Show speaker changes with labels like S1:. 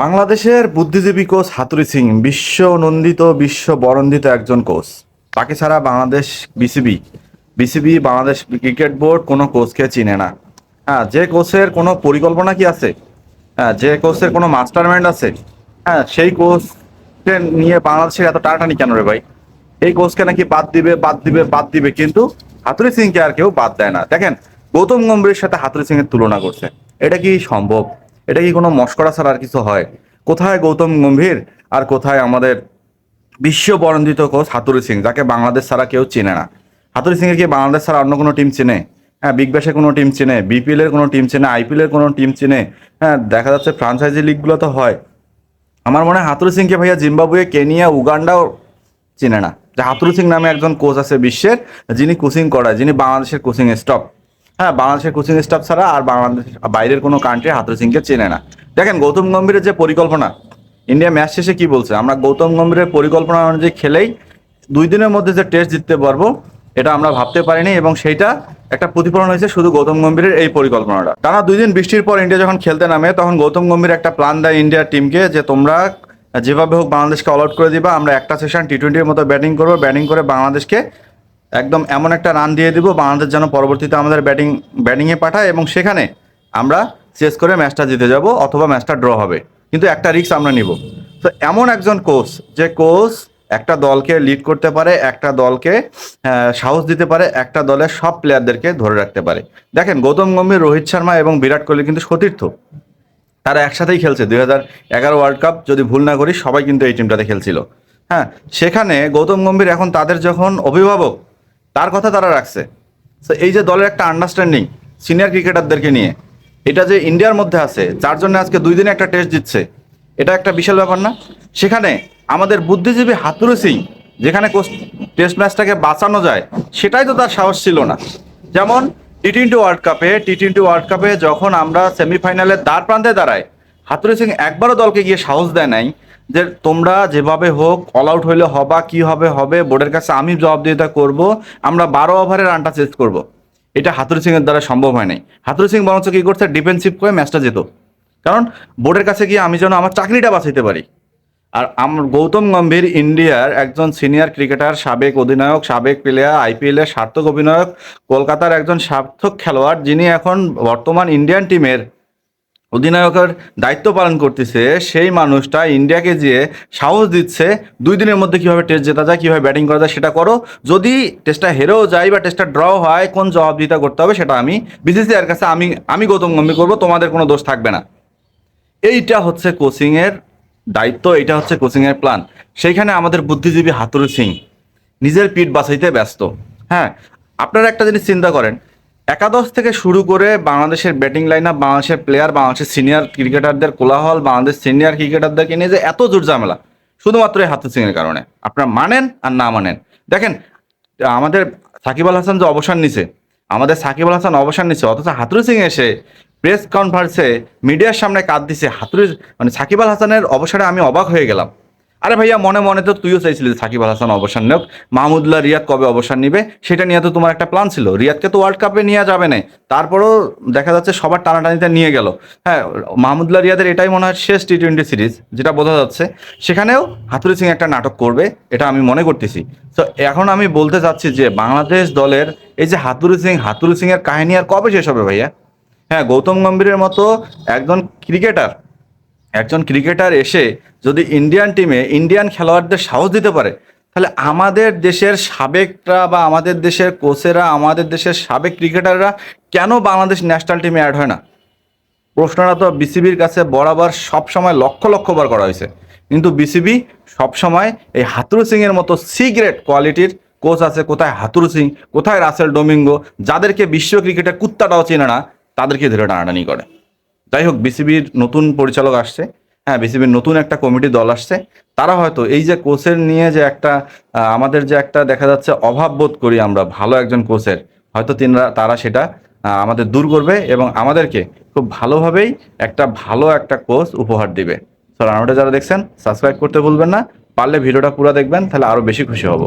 S1: বাংলাদেশের বুদ্ধিজীবী কোচ হাতুরি সিং বিশ্ব নন্দিত বিশ্ব বরন্দিত একজন কোচ। তাকে ছাড়া Bangladesh BCB BCB, Bangladesh cricket board কোনো কোচকে চিনে না। হ্যাঁ যে কোচের কোনো পরিকল্পনা কি আছে? হ্যাঁ যে কোচের কোনো মাস্টারমাইন্ড আছে? হ্যাঁ সেই কোচকে নিয়ে বাংলাদেশের এত টানাটানি কেন রে ভাই? এই কোচকে নাকি বাদ দিবে বাদ দিবে বাদ দিবে, কিন্তু হাতুরি সিংকে আর কেউ বাদ দেয় না। দেখেন, গৌতম গম্ভীরের সাথে হাতুরি সিং এর তুলনা করছে। এটা কি সম্ভব? এটা কি কোনো মস্করা ছাড়া আর কিছু হয়? কোথায় গৌতম গম্ভীর আর কোথায় আমাদের বিশ্ব বরন্দিত কোচ হাতুরি সিং, যাকে বাংলাদেশ ছাড়া কেউ চেনে না। হাতুরি সিং এর কি বাংলাদেশ ছাড়া অন্য কোনো টিম চেনে? হ্যাঁ বিগ ব্যাশের কোনো টিম চেনে বিপিএল এর কোনো টিম চেনে আইপিএল এর কোনো টিম চেনে। হ্যাঁ দেখা যাচ্ছে ফ্রাঞ্চাইজি লিগগুলো তো হয়। আমার মনে হয় হাতুরি সিংকে ভাইয়া জিম্বাবুয়ে, কেনিয়া, উগান্ডাও চিনে না। যে হাতুরি সিং নামে একজন কোচ আছে বিশ্বের, যিনি কোচিং করায়, যিনি বাংলাদেশের কোচিং স্টাফ হ্যাঁ বাংলাদেশের কোচিং স্টাফ ছাড়া আর বাংলাদেশ বাইরের কোনো কান্ট্রি হাতুরি সিংকে চেনে না। দেখেন, গৌতম গম্ভীরের যে পরিকল্পনা ইন্ডিয়া ম্যাচ শেষে কি বলছে? আমরা গৌতম গম্ভীরের পরিকল্পনা অনুযায়ী খেলেই দুই দিনের মধ্যে যে টেস্ট জিততে পারব, এটা আমরা ভাবতে পারিনি এবং সেইটা একটা প্রতিফলন হয়েছে শুধু গৌতম গম্ভীরের এই পরিকল্পনাটা। টানা দুই দিন বৃষ্টির পর ইন্ডিয়া যখন খেলতে নামে, তখন গৌতম গম্ভীর একটা প্ল্যান দেয় ইন্ডিয়ার টিমকে যে তোমরা যেভাবে হোক বাংলাদেশকে অল আউট করে দিবা, আমরা একটা সেশন টি টোয়েন্টির মতো ব্যাটিং করব। ব্যাটিং করে বাংলাদেশকে একদম এমন একটা রান দিয়ে দিব, বাংলাদেশ যেন পরবর্তীতে আমাদের ব্যাটিং ব্যাটিংয়ে পাঠায় এবং সেখানে আমরা চেস করে ম্যাচটা জিতে যাব অথবা ম্যাচটা ড্র হবে। কিন্তু একটা রিস্ক আমরা নিব। তো এমন একজন কোচ যে কোচ একটা দলকে লিড করতে পারে, একটা দলকে সাহস দিতে পারে, একটা দলের সব প্লেয়ারদেরকে ধরে রাখতে পারে। দেখেন, গৌতম গম্ভীর, রোহিত শর্মা এবং বিরাট কোহলি কিন্তু সতীর্থ। তারা একসাথেই খেলছে। দুই হাজার এগারো ওয়ার্ল্ড কাপ যদি ভুল না করি, সবাই কিন্তু এই টিমটাতে খেলছিল। হ্যাঁ সেখানে গৌতম গম্ভীর এখন তাদের যখন অভিভাবক তার কথা তারা রাখছে। তো এই যে দলের একটা আন্ডারস্ট্যান্ডিং সিনিয়র ক্রিকেটারদেরকে নিয়ে, এটা যে ইন্ডিয়ার মধ্যে আছে, যার জন্য আজকে দুই দিনে একটা টেস্ট জিতছে, এটা একটা বিশাল ব্যাপার না? সেখানে আমাদের বুদ্ধিজীবী হাতুরু সিং, যেখানে টেস্ট ম্যাচটাকে বাঁচানো যায়, সেটাই তো তার সাহস ছিল না। যেমন টি টোয়েন্টি ওয়ার্ল্ড কাপে টি টোয়েন্টি ওয়ার্ল্ড কাপে যখন আমরা সেমিফাইনালের দ্বার প্রান্তে দাঁড়াই, হাতুরু সিং একবারও দলকে গিয়ে সাহস দেয় নাই। যে তোমরা যেভাবে হোক অল আউট হইলে হবা, কি হবে হবে, বোর্ডের কাছে আমি জবাবদিহিতা করব, আমরা বারো ওভারে রানটা চেস করব। এটা হাতুরি সিং এর দ্বারা সম্ভব হয় নাই। হাতুরি সিং বরঞ্চ কি করছে? ডিফেন্সিভ করে ম্যাচটা যেত কারণ বোর্ডের কাছে গিয়ে আমি যেন আমার চাকরিটা বাঁচাইতে পারি। আর আমার গৌতম গম্ভীর ইন্ডিয়ার একজন সিনিয়র ক্রিকেটার সাবেক অধিনায়ক, সাবেক প্লেয়ার আইপিএল এর সার্থক অধিনায়ক কলকাতার একজন সার্থক খেলোয়াড়, যিনি এখন বর্তমান ইন্ডিয়ান টিমের অধিনায়কের দায়িত্ব পালন করতেছে, সেই মানুষটা ইন্ডিয়াকে যে সাহস দিচ্ছে, দুই দিনের মধ্যে কীভাবে টেস্ট জেতা যায়, কীভাবে ব্যাটিং করা যায় সেটা করো। যদি টেস্টটা হেরেও যায় বা টেস্টটা ড্র হয়, কোন জবাবদিহিতা করতে হবে সেটা আমি বিসিসিআর কাছে আমি আমি গৌতম গম্ভীর করব, তোমাদের কোনো দোষ থাকবে না। এইটা হচ্ছে কোচিংয়ের দায়িত্ব এটা হচ্ছে কোচিংয়ের প্ল্যান সেইখানে আমাদের বুদ্ধিজীবী হাতুরু সিং নিজের পিঠ বাঁচাইতে ব্যস্ত। হ্যাঁ আপনারা একটা জিনিস চিন্তা করেন একাদশ থেকে শুরু করে বাংলাদেশের ব্যাটিং লাইন আপ বাংলাদেশের প্লেয়ার বাংলাদেশের সিনিয়র ক্রিকেটারদের কোলাহল, বাংলাদেশ সিনিয়র ক্রিকেটারদেরকে নিয়ে যে এত জোর ঝামেলা, শুধুমাত্র এই হাতুর সিংয়ের কারণে। আপনারা মানেন আর না মানেন। দেখেন, আমাদের সাকিব আল হাসান যে অবসর নিছে, আমাদের সাকিব আল হাসান অবসর নিছে, অথচ হাতুরু সিং এসে প্রেস কনফারেন্সে মিডিয়ার সামনে কাঁদ দিছে হাতুরু মানে সাকিব আল হাসানের অবসরে আমি অবাক হয়ে গেলাম। আরে ভাইয়া, মনে মনে তো তুইও চাইছিলি সাকিব আল হাসান অবসর নেওক মাহমুদুল্লাহ রিয়াদ কবে অবসর নিবে? সেটা নিয়ে তো তোমার একটা প্ল্যান ছিল। রিয়াদকে তো ওয়ার্ল্ড কাপে নিয়ে যাবে না তারপরও দেখা যাচ্ছে সবার টানাটানিতে নিয়ে গেল। হ্যাঁ মাহমুদুল্লাহ রিয়াদের এটাই মনে হয় শেষ টি টোয়েন্টি সিরিজ যেটা বোঝা যাচ্ছে। সেখানেও হাতুরি সিং একটা নাটক করবে, এটা আমি মনে করতেছি। তো এখন আমি বলতে চাচ্ছি যে বাংলাদেশ দলের এই যে হাতুরি সিং হাতুরি সিং এর কাহিনী আর কবে শেষ হবে ভাইয়া? হ্যাঁ গৌতম গম্ভীরের মতো একজন ক্রিকেটার একজন ক্রিকেটার এসে যদি ইন্ডিয়ান টিমে ইন্ডিয়ান খেলোয়াড়দের সাহস দিতে পারে, তাহলে আমাদের দেশের সাবেকরা বা আমাদের দেশের কোচেরা আমাদের দেশের সাবেক ক্রিকেটাররা কেন বাংলাদেশ ন্যাশনাল টিমে অ্যাড হয় না? প্রশ্নটা তো বিসিবির কাছে বরাবর সবসময় লক্ষ লক্ষ বার করা হয়েছে। কিন্তু বিসিবি সবসময় এই হাতুরু সিংয়ের মতো সিগ্রেট কোয়ালিটির কোচ আছে। কোথায় হাতুরু সিং, কোথায় রাসেল ডোমিঙ্গো, যাদেরকে বিশ্ব ক্রিকেটের কুত্তাটাও চেনে না, তাদেরকে ধরে টানাটানি করে। যাই হোক, বিসিবির নতুন পরিচালক আসছে। হ্যাঁ বিসিবির নতুন একটা কমিটি দল আসছে। তারা হয়তো এই যে কোচের নিয়ে যে একটা আমাদের যে একটা দেখা যাচ্ছে অভাব বোধ করি আমরা, ভালো একজন কোচের, হয়তো তিনরা, তারা সেটা আমাদের দূর করবে এবং আমাদেরকে খুব ভালোভাবেই একটা ভালো একটা কোচ উপহার দিবে। তো রানোটা যারা দেখছেন, সাবস্ক্রাইব করতে ভুলবেন না, পারলে ভিডিওটা পুরো দেখবেন, তাহলে আরও বেশি খুশি হব।